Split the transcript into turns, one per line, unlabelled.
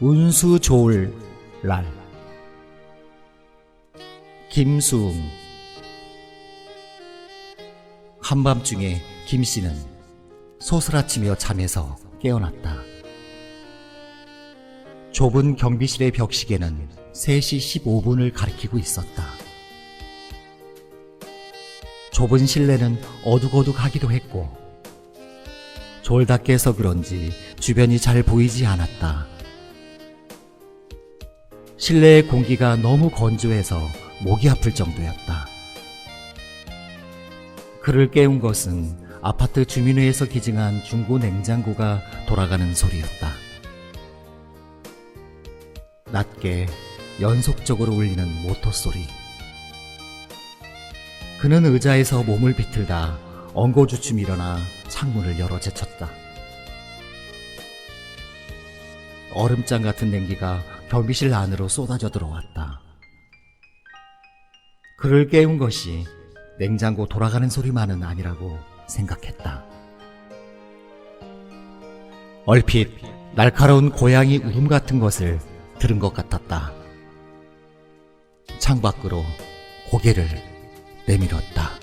운수 좋을 날 김수웅 한밤중에 김 씨는 소스라치며 잠에서 깨어났다. 좁은 경비실의 벽시계는 3시 15분을 가리키고 있었다. 좁은 실내는 어둑어둑하기도 했고 졸다 깨서 그런지 주변이 잘 보이지 않았다. 실내의 공기가 너무 건조해서 목이 아플 정도였다. 그를 깨운 것은 아파트 주민회에서 기증한 중고 냉장고가 돌아가는 소리였다. 낮게 연속적으로 울리는 모터 소리. 그는 의자에서 몸을 비틀다 엉거주춤 일어나 창문을 열어 제쳤다. 얼음장 같은 냉기가 경비실 안으로 쏟아져 들어왔다. 그를 깨운 것이 냉장고 돌아가는 소리만은 아니라고 생각했다. 얼핏 날카로운 고양이 울음 같은 것을 들은 것 같았다. 창밖으로 고개를 내밀었다.